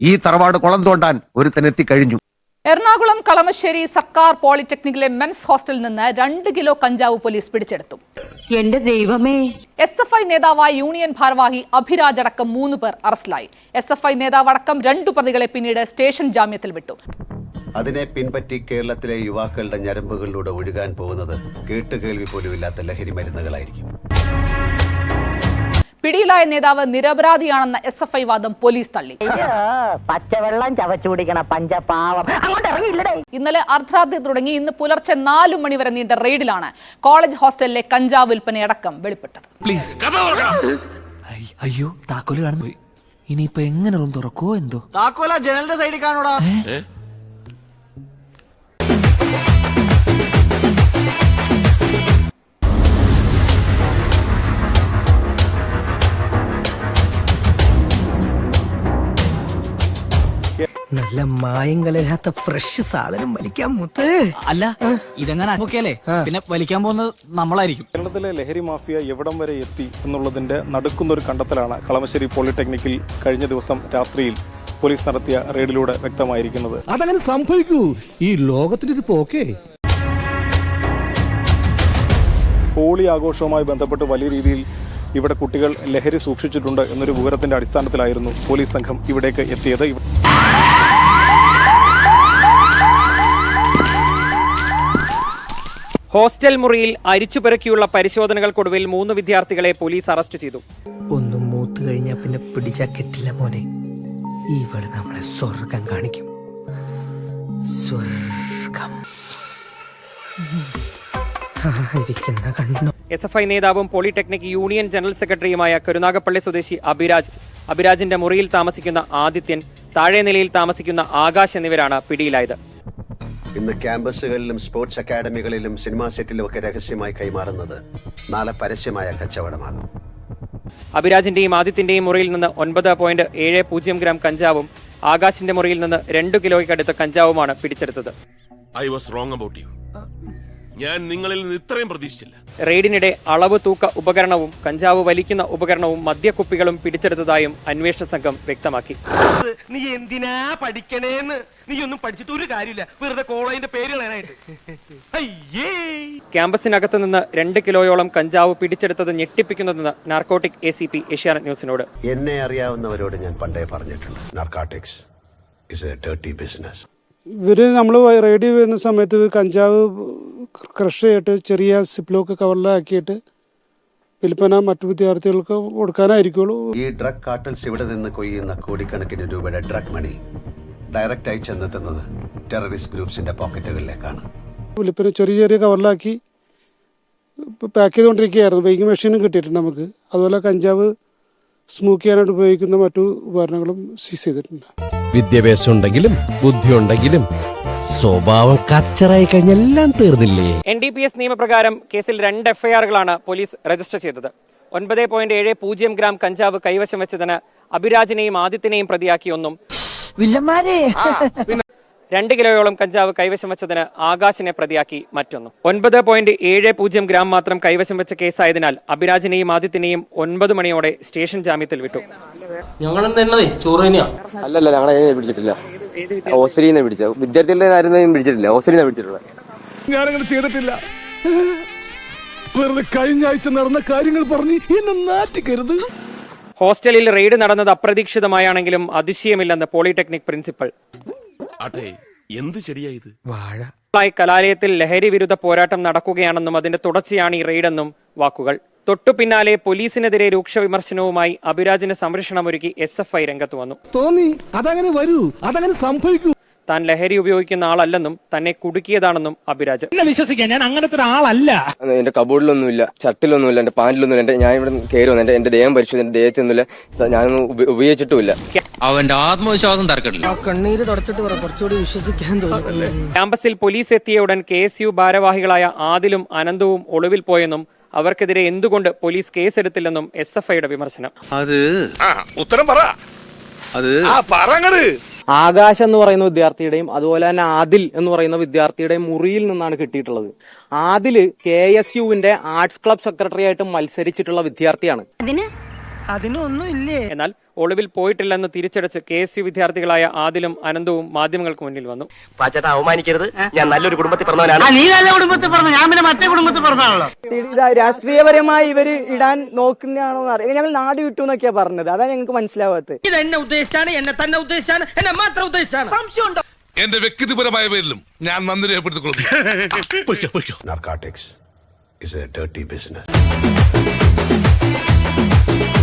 ഈ തറവാട് കുളം തോണ്ടാൻ ഒരുത്തനെത്തിക്കഴിഞ്ഞു എറണാകുളം കളമശ്ശേരി സർക്കാർ പോളിടെക്നിക്കിലെ മെൻസ് ഹോസ്റ്റലിൽ നിന്ന് രണ്ട് കിലോ കഞ്ചാവ് പോലീസ് പിടിച്ചെടുത്തു. എന്റെ ദൈവമേ. എസ് എഫ് ഐ നേതാവായ യൂണിയൻ ഭാരവാഹി അഭിരാജ് അടക്കം മൂന്ന് പേർ അറസ്റ്റിലായി. എസ് എഫ് ഐ നേതാവ് അടക്കം രണ്ടു പ്രതികളെ പിന്നീട് സ്റ്റേഷൻ ജാമ്യത്തിൽ വിട്ടു. അതിനെ പിൻപറ്റി കേരളത്തിലെ യുവാക്കളുടെ ഞരമ്പുകളിലൂടെ ഒഴുകാൻ പോകുന്നത് കേട്ടുകേൾവി പോലുമില്ലാത്ത ലഹരി മരുന്നുകളായിരിക്കും. പിടിയിലായ നേതാവ് നിരപരാധിയാണെന്ന എസ് എഫ് ഐ വാദം പോലീസ് തള്ളി. പച്ചവെള്ളം ചവച്ചു കുടിക്കണ പഞ്ചപാവം. ഇന്നലെ അർദ്ധരാത്രി തുടങ്ങി ഇന്ന് പുലർച്ചെ നാലു മണിവരെ നീണ്ട റെയ്ഡിലാണ് കോളേജ് ഹോസ്റ്റലിലെ കഞ്ചാവ് വിൽപ്പനയടക്കം വെളിപ്പെട്ടത്. പ്ലീസ്. അയ്യോ താക്കോൽ കാണുന്നു. ഇനിയിപ്പോ ഇനിയിപ്പൊ എങ്ങനെ റൂം തുറക്കോ എന്തോ? താക്കോല ജനലിന്റെ സൈഡിൽ കാണൂടാ നല്ല മായം കലരാത്ത ഫ്രഷ് സാധനം വലിക്കാൻ മുത്ത്. അല്ല ഇതെങ്ങനെ നോക്കിയാലേ? പിന്നെ വലിക്കാൻ പോകുന്നത് നമ്മളായിരിക്കും. കേരളത്തിലെ ലഹരി മാഫിയ എവിടം വരെ എത്തി എന്നുള്ളതിന്റെ നടുക്കുന്നൊരു കണ്ടെത്തലാണ് കളമശ്ശേരി പോളിടെക്നിക്കിൽ കഴിഞ്ഞ ദിവസം രാത്രിയിൽ പോലീസ് നടത്തിയ റെയ്ഡിലൂടെ വ്യക്തമായിരിക്കുന്നത്. അതങ്ങനെ സംഭവിക്കൂ. ഈ ലോകത്തിന്റെ ഒരു പോക്കേ. ഹോളി ആഘോഷവുമായി ബന്ധപ്പെട്ട് വലിയ രീതിയിൽ ഇവിടെ കുട്ടികൾ ലഹരി സൂക്ഷിച്ചിട്ടുണ്ട് എന്നൊരു വിവരത്തിന്റെ അടിസ്ഥാനത്തിലായിരുന്നു പോലീസ് സംഘം ഇവിടേക്ക് എത്തിയത്. ഹോസ്റ്റൽ മുറിയിൽ അരിച്ചുപെറുക്കിയുള്ള പരിശോധനകൾക്കൊടുവിൽ മൂന്ന് വിദ്യാർത്ഥികളെ പോലീസ് അറസ്റ്റ് ചെയ്തു. ഒന്നും മൂത്ത് കഴിഞ്ഞാ പിന്നെ പിടിച്ചാ കിട്ടില്ല മോനെ. ഇവിടെ നമ്മളെ സ്വർഗം കാണിക്കും. സ്വർഗം. ഇരിക്കുന്ന കണ്ണു എസ് എഫ് ഐ നേതാവും പോളിടെക്നിക് യൂണിയൻ ജനറൽ സെക്രട്ടറിയുമായ കരുനാഗപ്പള്ളി സ്വദേശി അഭിരാജ്. അഭിരാജിന്റെ മുറിയിൽ താമസിക്കുന്ന ആദിത്യൻ താഴെ നിലയിൽ താമസിക്കുന്ന ആകാശ് എന്നിവരാണ് പിടിയിലായത്. ഇന്ന് ക്യാമ്പസുകളിലും സ്പോർട്സ് അക്കാദമികളിലും സിനിമാ സെറ്റിലും ഒക്കെ രഹസ്യമായി കൈമാറുന്നത് നാളെ പരസ്യമായ കച്ചവടമാകും. അഭിരാജിന്റെയും ആദിത്യന്റെയും മുറിയിൽ നിന്ന് ഒൻപത് പോയിന്റ് ഏഴ് പൂജ്യം ഗ്രാം കഞ്ചാവും ആകാശിന്റെ മുറിയിൽ നിന്ന് രണ്ടു കിലോയ്ക്കടുത്ത് കഞ്ചാവുമാണ് പിടിച്ചെടുത്തത്. I was wrong about you ഞാൻ നിങ്ങളിൽ നിന്ന് ഇത്രയും പ്രതീക്ഷിച്ചില്ല. റെയ്ഡിനിടെ അളവ് തൂക്ക ഉപകരണവും കഞ്ചാവ് വലിക്കുന്ന ഉപകരണവും മദ്യക്കുപ്പികളും പിടിച്ചെടുത്തതായും അന്വേഷണ സംഘം വ്യക്തമാക്കി. നീ എന്തിനാ പഠിക്കണേന്ന്? നീ ഒന്നും പഠിച്ചിട്ട് ഒരു കാര്യമില്ല. വെറുതെ കോളേജിന്റെ പേര് ക്യാമ്പസിനകത്ത് നിന്ന് രണ്ട് കിലോയോളം കഞ്ചാവ് പിടിച്ചെടുത്തത് ഞെട്ടിപ്പിക്കുന്നതെന്ന് narcotic A C P Asianet ന്യൂസിനോട്. എന്നെ അറിയാവുന്നവരോട് ഞാൻ പണ്ടേ പറഞ്ഞിട്ടുണ്ട്. Narcotics is a dirty business ഇവർ നമ്മൾ റെയ്ഡ് ചെയ്യുന്ന സമയത്ത് കഞ്ചാവ് ക്രഷ് ചെയ്തിട്ട് ചെറിയ സിപ്ലോക്ക് കവറിലാക്കിയിട്ട് വിൽപ്പന മറ്റു വിദ്യാർത്ഥികൾക്ക് കൊടുക്കാനായിരിക്കുള്ളൂ. ഈ ഡ്രഗ് കാട്ടൽസ് ഇവിടെ നിന്ന് കൊയ്യുന്ന കോടിക്കണക്കിന് രൂപയുടെ ഡ്രഗ് മണി ഡയറക്റ്റായി ചെന്നെത്തുന്നത് ടെററിസ്റ്റ് ഗ്രൂപ്പ്സിന്റെ പോക്കറ്റുകളിലേക്കാണ്. വിൽപ്പന ചെറിയ ചെറിയ കവറിലാക്കി പാക്ക് ചെയ്തുകൊണ്ടിരിക്കുകയായിരുന്നു. ബേക്കിംഗ് മെഷീനും കിട്ടിയിട്ടുണ്ട് നമുക്ക്. അതുപോലെ കഞ്ചാവ് സ്മൂക്ക് ചെയ്യാനായിട്ട് ഉപയോഗിക്കുന്ന മറ്റു ഉപകരണങ്ങളും സീസ് ചെയ്തിട്ടുണ്ട്. വിദ്യാഭ്യാസം ഉണ്ടെങ്കിലും ബുദ്ധി ഉണ്ടെങ്കിലും സ്വഭാവം കച്ചറായി കഴിഞ്ഞെല്ലാം തീർന്നില്ലേ? എൻ ഡി പി എസ് നിയമപ്രകാരം കേസിൽ രണ്ട് എഫ്ഐആറുകളാണ് പോലീസ് രജിസ്റ്റർ ചെയ്തത്. ഒൻപത് പോയിന്റ് ഏഴ് പൂജ്യം ഗ്രാം കഞ്ചാവ് കൈവശം വെച്ചതിന് അഭിരാജിനെയും ആദിത്യനെയും പ്രതിയാക്കി ഒന്നും. രണ്ട് കിലോയോളം കഞ്ചാവ് കൈവശം വെച്ചതിന് ആകാശിനെ പ്രതിയാക്കി മറ്റൊന്നും. ഒൻപത് പോയിന്റ് ഏഴ് പൂജ്യം ഗ്രാം മാത്രം കൈവശം വെച്ച കേസായതിനാൽ അഭിരാജിനെയും ആദിത്യനെയും ഒൻപത് മണിയോടെ സ്റ്റേഷൻ ജാമ്യത്തിൽ വിട്ടു. ഞങ്ങളും തന്നെ ചോറ് തന്നെയാ അല്ലല്ല ഞങ്ങളെ പിടിച്ചിട്ടില്ല. ഓസ്ട്രേലിയ പിടിച്ച. വിദ്യാർത്ഥികളുടെ കാര്യം പിടിച്ചിട്ടില്ല. ഓസ്ട്രേലിയ പിടിച്ചിട്ടുള്ളത്. ഞാനങ്ങനെ ചെയ്തിട്ടില്ല. വെറുതെ കഴിഞ്ഞ ആഴ്ച നടന്ന കാര്യങ്ങൾ പറഞ്ഞ് എന്നെ നാറ്റിക്കരുത്. ഹോസ്റ്റലിൽ റെയ്ഡ് നടന്നത് അപ്രതീക്ഷിതമായാണെങ്കിലും അതിശയമില്ലെന്ന് പോളിടെക്നിക് പ്രിൻസിപ്പൽ. അതെ എന്ത് ചെടിയാ ഇത്? വാഴ. ായി കലാലയത്തിൽ ലഹരി വിരുദ്ധ പോരാട്ടം നടക്കുകയാണെന്നും അതിന്റെ തുടർച്ചയാണ് ഈ റെയ്ഡെന്നും വാക്കുകൾ. തൊട്ടു പിന്നാലെ പോലീസിനെതിരെ രൂക്ഷ വിമർശനവുമായി അഭിരാജിന് സംരക്ഷണമൊരുക്കി എസ് എഫ് ഐ രംഗത്ത് വന്നു. തോന്നി അതങ്ങനെ വരൂ അതങ്ങനെ സംഭവിക്കൂ. താൻ ലഹരി ഉപയോഗിക്കുന്ന ആളല്ലെന്നും തന്നെ കുടുക്കിയതാണെന്നും അഭിരാജ്. എന്നെ വിശ്വസിക്കാൻ ഞാൻ അങ്ങനത്തെ ഒരാളല്ല. എന്റെ കബോർഡിലൊന്നുമില്ല ചട്ടിലൊന്നുമില്ല എന്റെ പാന്റിലൊന്നുമില്ല എന്റെ ഞാൻ ഇവിടെ കയറി വന്നു എന്റെ എന്റെ ദേഹം പരിശോധിച്ചു എന്റെ ദേഹത്തൊന്നുമില്ല ഞാനൊന്നും ഉപ- ഉപയോഗിച്ചിട്ടുമില്ല. അവന്റെ ആത്മവിശ്വാസം തർക്കട്ടില്ല കണ്ണീര് തുടച്ചിട്ട് പറ കുറച്ചുകൂടി വിശ്വസിക്കാൻ തോന്നുന്നു ക്യാമ്പസിൽ പോലീസ് എത്തിയ ഉടൻ കെ എസ് യു ഭാരവാഹികളായ ആദിലും അനന്തവും ഒളിവിൽ പോയെന്നും അവർക്കെതിരെ എന്തുകൊണ്ട് പോലീസ് കേസെടുത്തില്ലെന്നും എസ് എഫ് ഐയുടെ വിമർശനം. അത് ഉത്തരം പറ. അത് പറങ്ങട് ആകാശ് എന്ന് പറയുന്ന വിദ്യാർത്ഥിയുടെയും അതുപോലെ തന്നെ ആദിൽ എന്ന് പറയുന്ന വിദ്യാർത്ഥിയുടെയും മുറിയിൽ നിന്നാണ് കിട്ടിയിട്ടുള്ളത്. ആദിൽ കെ എസ് യുവിന്റെ ആർട്സ് ക്ലബ് സെക്രട്ടറി ആയിട്ട് മത്സരിച്ചിട്ടുള്ള വിദ്യാർത്ഥിയാണ്. അതിന് അതിനൊന്നും ഇല്ലേ? എന്നാൽ ഒളിവിൽ പോയിട്ടില്ലെന്ന് തിരിച്ചടിച്ച് കെ എസ് യു വിദ്യാർത്ഥികളായ ആദിലും അനന്തവും മാധ്യമങ്ങൾക്ക് മുന്നിൽ വന്നു. പാച്ചേട്ടാ അവമാനിക്കരുത്. ഞാൻ നല്ലൊരു കുടുംബത്തിൽ പറഞ്ഞവനാണ് നീ നല്ല കുടുംബത്തിൽ പറഞ്ഞു ഞാൻ പിന്നെ മറ്റേ കുടുംബത്തിൽ പറഞ്ഞാണല്ലോ രാഷ്ട്രീയപരമായി ഇവർ ഇടാൻ നോക്കുന്നതാണോ അറിയാം. ഞങ്ങൾ നാട് വിട്ടു എന്നൊക്കെയാ പറഞ്ഞത്. അതാ ഞങ്ങൾക്ക് മനസ്സിലാവാത്തത്. ഇത് എന്നെ ഉദ്ദേശിച്ചാണ് എന്നെ തന്നെ ഉദ്ദേശിച്ചാണ് എന്നെ മാത്രം ഉദ്ദേശിച്ചാണ്. സംശയം എന്റെ വ്യക്തിപരമായ പേരിലും ഞാൻ നന്ദി രേഖപ്പെടുത്തിക്കൊള്ളുന്നു.